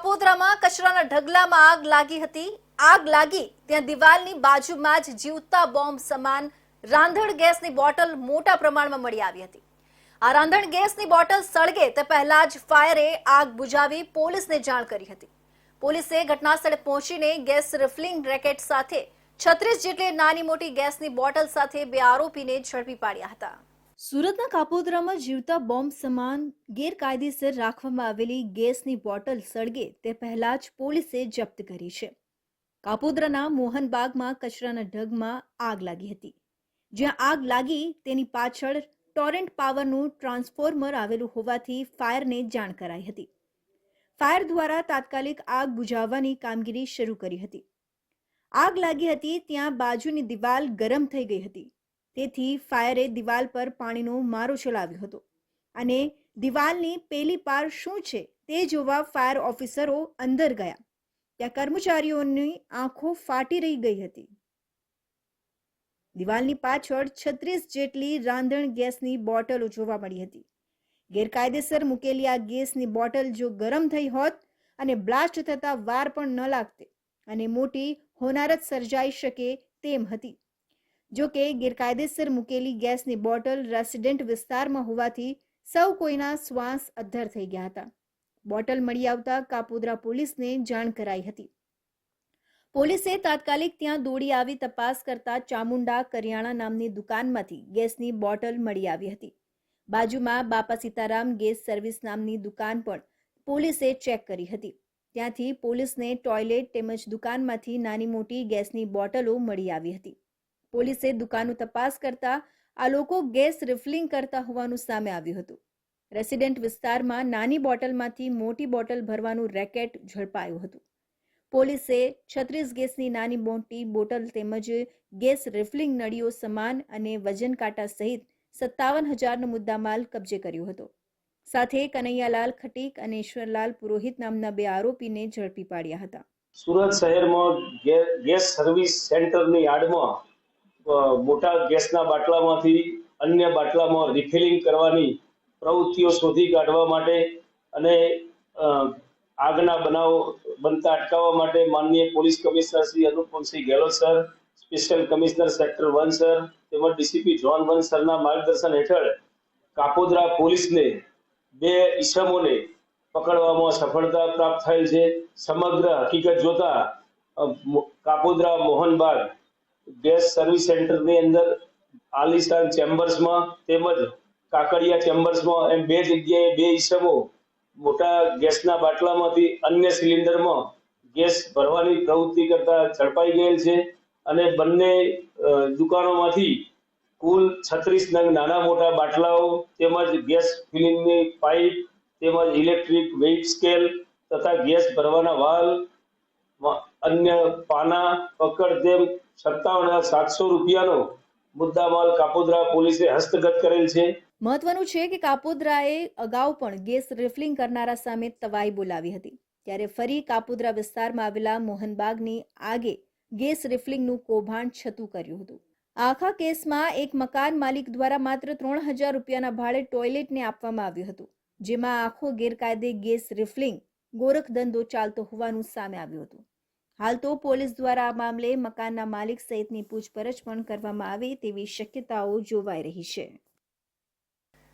કાપોદ્રામાં કચરાના ઢગલામાં આગ લાગી હતી. આગ લાગી ત્યાં દિવાલની બાજુમાં જ જીવતા બોમ્બ સમાન રાંધણ ગેસની બોટલ મોટા પ્રમાણમાં મળી આવી હતી. આ રાંધણ ગેસની બોટલ સળગે તે પહેલા જ ફાયરે આગ બુઝાવી પોલીસને જાણ કરી હતી. પોલીસે ઘટનાસ્થળે પહોંચીને ગેસ રિફલિંગ રેકેટ સાથે છત્રીસ જેટલી નાની મોટી ગેસની બોટલ સાથે બે આરોપીને ઝડપી પાડ્યા હતા. સુરતના કાપોદરામાં જીવતા બોમ્બ સમાન ગેરકાયદેસર રાખવામાં આવેલી ગેસની બોટલ સળગે તે પહેલા જ પોલીસે જપ્ત કરી છે. કાપોદરાના મોહનબાગમાં કચરાના ઢગમાં આગ લાગી હતી. જ્યાં આગ લાગી તેની પાછળ ટોરેન્ટ પાવરનું ટ્રાન્સફોર્મર આવેલું હોવાથી ફાયરને જાણ કરાઈ હતી. ફાયર દ્વારા તાત્કાલિક આગ બુઝાવવાની કામગીરી શરૂ કરી હતી. આગ લાગી હતી ત્યાં બાજુની દિવાલ ગરમ થઈ ગઈ હતી. તેથી ફાયરે દિવાલ પર પાણીનો મારો ચલાવ્યો હતો. અને દિવાલની પેલી પાર શું છે તે જોવા ફાયર ઓફિસરો અંદર ગયા. ત્યાં કર્મચારીઓની આંખો ફાટી રહી ગઈ હતી. દિવાલની પાછળ છત્રીસ જેટલી રાંધણ ગેસની બોટલો જોવા મળી હતી. ગેરકાયદેસર મૂકેલી આ ગેસની બોટલ જો ગરમ થઈ હોત અને બ્લાસ્ટ થતા વાર પણ ન લાગતે અને મોટી હોનારત સર્જાઈ શકે તેમ હતી. જો કે ગેરકાયદેસર મૂકેલી ગેસની બોટલ રેસિડેન્ટ વિસ્તારમાં હોવાથી સૌ કોઈના શ્વાસ અદ્ધર થઈ ગયા હતા. બોટલ મળી આવતા કાપોદ્રા પોલીસને જાણ કરાઈ હતી. પોલીસે તાત્કાલિક ત્યાં દોડી આવી તપાસ કરતા ચામુંડા કરિયાણા નામની દુકાનમાંથી ગેસની બોટલ મળી આવી હતી. બાજુમાં બાપા સીતારામ ગેસ સર્વિસ નામની દુકાન પણ પોલીસે ચેક કરી હતી. ત્યાંથી પોલીસને ટોયલેટ તેમજ દુકાનમાંથી નાની મોટી ગેસની બોટલો મળી આવી હતી. પોલીસે દુકાનનું તપાસ કરતા આ લોકો ગેસ રિફલિંગ કરતા હોવાનું સામે આવ્યું હતું. રેસિડેન્ટ વિસ્તારમાં નાની બોટલમાંથી મોટી બોટલ ભરવાનું રેકેટ ઝડપાયું હતું. પોલીસે છત્રીસ ગેસની નાની મોટી બોટલ તેમજ ગેસ રિફલિંગ નળીઓ સમાન અને વજન કાંટા સહિત સત્તાવન હજારનો મુદ્દામાલ કબજે કર્યો હતો. સાથે કનૈયાલાલ ખટીક અને ઈશ્વરલાલ પુરોહિત નામના બે આરોપીને ઝડપી પાડ્યા હતા. સુરત શહેરમાં ગેસ સર્વિસ સેન્ટરની અ, મોટા ગેસના બાટલામાંથી અન્ય બાટલામાં રિફિલિંગ કરવાની પ્રવૃત્તિઓ શોધી કાઢવા માટે અને આગના બનાવો બનતા અટકાવવા માટે માનનીય police commissioner Shri Anupamsinh Gehlot sir, special commissioner sector one sir, તેમજ ડીસીપી જોન વન સરના માર્ગદર્શન હેઠળ કાપોદ્રા પોલીસને બે ઈસમોને પકડવામાં સફળતા પ્રાપ્ત થયેલ છે. સમગ્ર હકીકત જોતા કાપોદ્રા મોહનબાગ ગેસ સર્વિસ સેન્ટરની અંદર આલિશાન ચેમ્બર્સમાં તેમજ કાકડિયા ચેમ્બર્સમાં એમ બે જગ્યાએ બે ઈસમો મોટા ગેસના બાટલામાંથી અન્ય સિલિન્ડરમાં ગેસ ભરવાની પ્રવૃત્તિ કરતા ઝડપાઈ ગયેલ છે અને બંને દુકાનોમાંથી કુલ છત્રીસ નંગ નાના મોટા બાટલાઓ તેમજ ગેસ ફિલિંગની પાઇપ તેમજ ઇલેક્ટ્રિક વેઇટ સ્કેલ તથા ગેસ ભરવાના વાલ અન્ય પાના, પકડ તેમ સત્તાવન હજાર સાતસો રૂપિયાનો મુદ્દામાલ કાપોદ્રા પોલીસે હસ્તગત કરેલ છે. મહત્વનું છે કે કાપોદ્રાએ અગાઉ પણ ગેસ રિફલિંગ કરનારા સામે તવાઈ બોલાવી હતી. ત્યારે ફરી કાપોદ્રા વિસ્તારમાં આવેલા મોહનબાગની આગે ગેસ રિફલિંગનું કૌભાંડ છતું કર્યું હતું. આખા કેસમાં એક મકાન માલિક દ્વારા માત્ર ત્રણ હજાર રૂપિયાના ભાડે ટોયલેટને આપવામાં આવ્યું હતું, જેમાં આખો ગેરકાયદે ગેસ રિફલિંગ ગોરખધંધો ચાલતો હોવાનું સામે આવ્યું હતું. હાલ તો પોલીસ દ્વારા આ મામલે મકાનના માલિક સહિતની પૂછપરછ પણ કરવામાં આવે તેવી શક્યતાઓ જોવાઈ રહી છે.